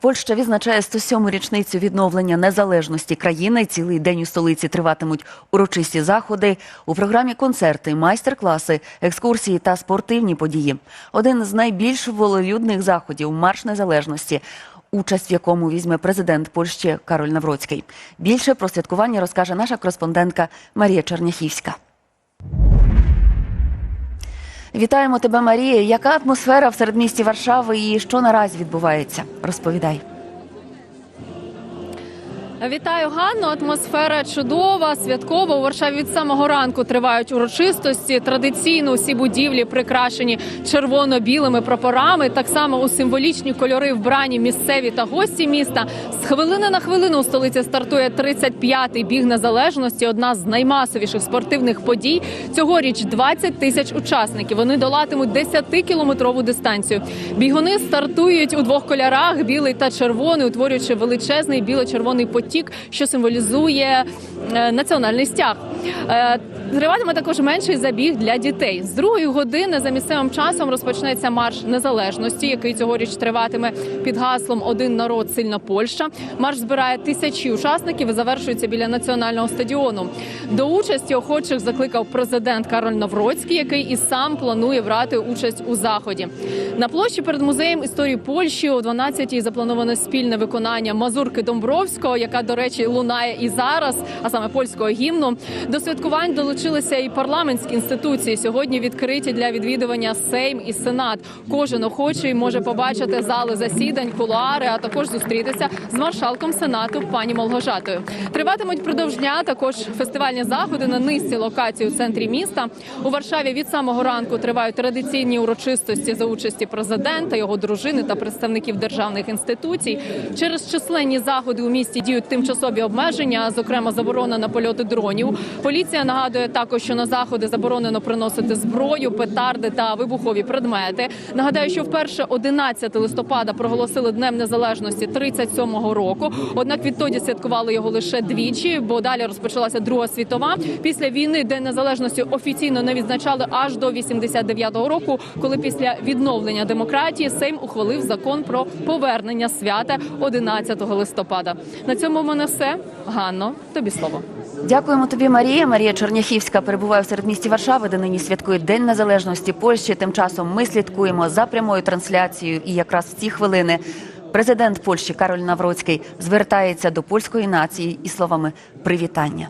Польща відзначає 107-му річницю відновлення незалежності країни. Цілий день у столиці триватимуть урочисті заходи. У програмі концерти, майстер-класи, екскурсії та спортивні події. Один з найбільш волелюдних заходів марш незалежності. Участь в якому візьме президент Польщі Кароль Навроцький. Більше про святкування розкаже наша кореспондентка Марія Черняхівська. Вітаємо тебе, Марія. Яка атмосфера в середмісті Варшави і що наразі відбувається? Розповідай. Вітаю Ганну. Атмосфера чудова, святкова. У Варшаві від самого ранку тривають урочистості. Традиційно усі будівлі прикрашені червоно-білими прапорами. Так само у символічні кольори вбрані місцеві та гості міста. З хвилини на хвилину у столиці стартує 35-й біг незалежності. Одна з наймасовіших спортивних подій. Цьогоріч 20 тисяч учасників. Вони долатимуть 10-кілометрову дистанцію. Бігуни стартують у двох кольорах: білий та червоний, утворюючи величезний біло-червоний потік, що символізує е, національний стяг. Е, Триватиме також менший забіг для дітей. З другої години за місцевим часом розпочнеться марш незалежності, який цьогоріч триватиме під гаслом Один народ, сильна Польща. Марш збирає тисячі учасників і завершується біля національного стадіону. До участі охочих закликав президент Кароль Навроцький, який і сам планує брати участь у заході. На площі перед музеєм історії Польщі о 12-й заплановане спільне виконання мазурки Домбровського, яка, до речі, лунає і зараз, а саме польського гімну. До святкувань долучилися і парламентські інституції. Сьогодні відкриті для відвідування Сейм і Сенат. Кожен охочий може побачити зали засідань, кулуари, а також зустрітися з маршалком сенату пані Молгожатою. Триватимуть продовж дня також фестивальні заходи на низці локацій у центрі міста. У Варшаві від самого ранку тривають традиційні урочистості за участі президента, його дружини та представників державних інституцій. Через численні заходи у місті діють тимчасові обмеження, зокрема заборона на польоти дронів. Поліція нагадує також, що на заходи заборонено приносити зброю, петарди та вибухові предмети. Нагадаю, що вперше 11 листопада проголосили Днем Незалежності 37-го року. Однак відтоді святкували його лише двічі, бо далі розпочалася Друга світова. Після війни День Незалежності офіційно не відзначали аж до 89-го року, коли після відновлення демократії Сейм ухвалив закон про повернення свята 11 листопада. На цьому в мене все. Ганно, тобі слово. Дякуємо тобі, Марія. Марія Черняхівська перебуває в середмісті Варшави, де нині святкує День Незалежності Польщі. Тим часом ми слідкуємо за прямою трансляцією. І якраз в ці хвилини президент Польщі Кароль Навроцький звертається до польської нації і словами привітання.